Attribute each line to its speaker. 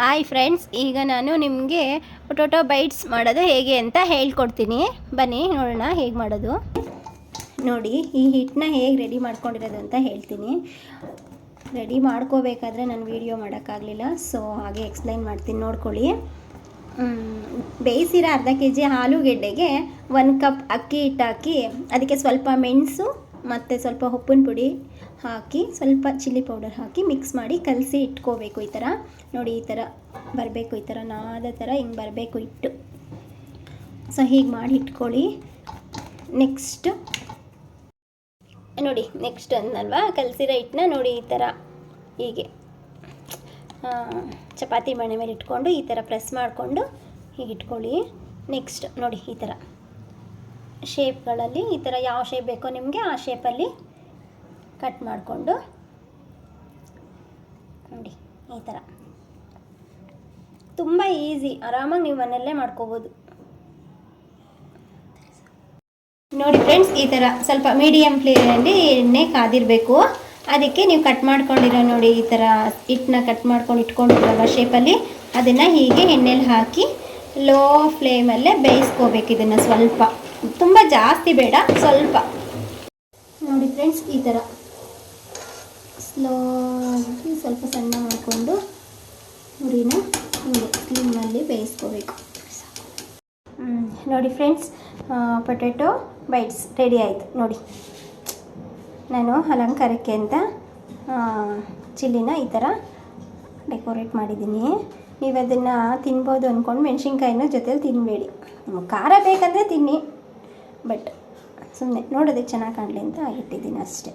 Speaker 1: Hi friends ಈಗ ನಾನು ನಿಮಗೆ ಪೊಟೊಟೊ ಬೈಟ್ಸ್ ಮಾಡೋದು ಹೇಗೆ ಅಂತ ಹೇಳ್ಕೊಡ್ತೀನಿ. ಬನ್ನಿ, ನೋಡೋಣ ಹೇಗೆ ಮಾಡೋದು. ನೋಡಿ, ಈ ಹಿಟ್ಟನ್ನ ಹೇಗೆ ರೆಡಿ ಮಾಡ್ಕೊಂಡಿರೋದು ಅಂತ ಹೇಳ್ತೀನಿ. ರೆಡಿ ಮಾಡ್ಕೋಬೇಕಾದ್ರೆ ನಾನು ವೀಡಿಯೋ ಮಾಡೋಕ್ಕಾಗಲಿಲ್ಲ ಸೊ ಹಾಗೆ ಎಕ್ಸ್ಪ್ಲೈನ್ ಮಾಡ್ತೀನಿ, ನೋಡ್ಕೊಳ್ಳಿ. ಬೇಯಿಸಿರೋ ಅರ್ಧ ಕೆ ಜಿ ಆಲೂಗೆಡ್ಡೆಗೆ ಒಂದು ಕಪ್ ಅಕ್ಕಿ ಹಿಟ್ಟು ಹಾಕಿ ಅದಕ್ಕೆ ಸ್ವಲ್ಪ ಮೆಣಸು ಮತ್ತು ಸ್ವಲ್ಪ ಉಪ್ಪಿನ ಪುಡಿ ಹಾಕಿ, ಸ್ವಲ್ಪ ಚಿಲ್ಲಿ ಪೌಡರ್ ಹಾಕಿ ಮಿಕ್ಸ್ ಮಾಡಿ ಕಲಸಿ ಇಟ್ಕೋಬೇಕು ಈ ಥರ. ನೋಡಿ ಈ ಥರ ಬರಬೇಕು, ಈ ಥರ ನಾದ ಥರ ಹಿಂಗೆ ಬರಬೇಕು ಇಟ್ಟು ಸೊ, ಹೀಗೆ ಮಾಡಿ ಇಟ್ಕೊಳ್ಳಿ. ನೆಕ್ಸ್ಟ್ ನೋಡಿ ನೆಕ್ಸ್ಟ್ ಅಂದಲ್ವಾ ಕಲಸಿರೋ ಹಿಟ್ಟನ್ನ ನೋಡಿ ಈ ಥರ. ಹೀಗೆ. ಚಪಾತಿ ಮಣೆ ಮೇಲೆ ಇಟ್ಕೊಂಡು ಈ ಥರ ಪ್ರೆಸ್ ಮಾಡಿಕೊಂಡು ಹೀಗೆ ಇಟ್ಕೊಳ್ಳಿ. ನೆಕ್ಸ್ಟ್ ನೋಡಿ, ಈ ಥರ. ಶೇಪ್ಗಳಲ್ಲಿ ಈ ಥರ ಯಾವ ಶೇಪ್ ಬೇಕೋ ನಿಮಗೆ ಆ ಶೇಪಲ್ಲಿ ಕಟ್ ಮಾಡಿಕೊಂಡು ನೋಡಿ, ಈ ಥರ ತುಂಬ ಈಸಿ ಆರಾಮಾಗಿ ನೀವು ಮನೆಯಲ್ಲೇ ಮಾಡ್ಕೋಬೋದು. ನೋಡಿ ಫ್ರೆಂಡ್ಸ್ ಈ ಥರ ಸ್ವಲ್ಪ ಮೀಡಿಯಮ್ ಫ್ಲೇಮಲ್ಲಿ ಎಣ್ಣೆ ಕಾದಿರಬೇಕು. ಅದಕ್ಕೆ ನೀವು ಕಟ್ ಮಾಡ್ಕೊಂಡಿರೋ ನೋಡಿ ಈ ಥರ ಹಿಟ್ಟನ್ನ ಕಟ್ ಮಾಡ್ಕೊಂಡು ಇಟ್ಕೊಂಡಿರೋ ಶೇಪಲ್ಲಿ ಅದನ್ನು ಹೀಗೆ ಎಣ್ಣೆಲಿ ಹಾಕಿ ಲೋ ಫ್ಲೇಮಲ್ಲೇ ಬೇಯಿಸ್ಕೋಬೇಕು ಇದನ್ನು ಸ್ವಲ್ಪ. ತುಂಬ ಜಾಸ್ತಿ ಬೇಡ, ಸ್ವಲ್ಪ. ನೋಡಿ ಫ್ರೆಂಡ್ಸ್ ಈ ಥರ ಸ್ಲೋ ಆಗಿ ಸ್ವಲ್ಪ ಸಣ್ಣ ಮಾಡಿಕೊಂಡು ಉರಿನ ಹಿಂಗೆ ಸ್ಲಿಮ್ಮಲ್ಲಿ ಬೇಯಿಸ್ಕೋಬೇಕು. ನೋಡಿ ಫ್ರೆಂಡ್ಸ್ ಪೊಟ್ಯಾಟೊ ಬೈಟ್ಸ್ ರೆಡಿ ಆಯಿತು. ನೋಡಿ. ನಾನು ಅಲಂಕಾರಕ್ಕೆ ಅಂತ ಚಿಲ್ಲಿನ ಈ ಥರ ಡೆಕೋರೇಟ್ ಮಾಡಿದ್ದೀನಿ. ನೀವು ಅದನ್ನು ತಿನ್ಬೋದು ಅಂದ್ಕೊಂಡು ಮೆಣಸಿನ್ಕಾಯಿನ ಜೊತೆಲಿ ತಿನ್ನಬೇಡಿ ಖಾರ ಬೇಕಂದರೆ ತಿನ್ನಿ. ಬಟ್ ಸುಮ್ಮನೆ ನೋಡೋದಕ್ಕೆ ಚೆನ್ನಾಗಿ ಕಾಣಲಿ ಅಂತ ಇಟ್ಟಿದ್ದೀನಿ ಅಷ್ಟೇ.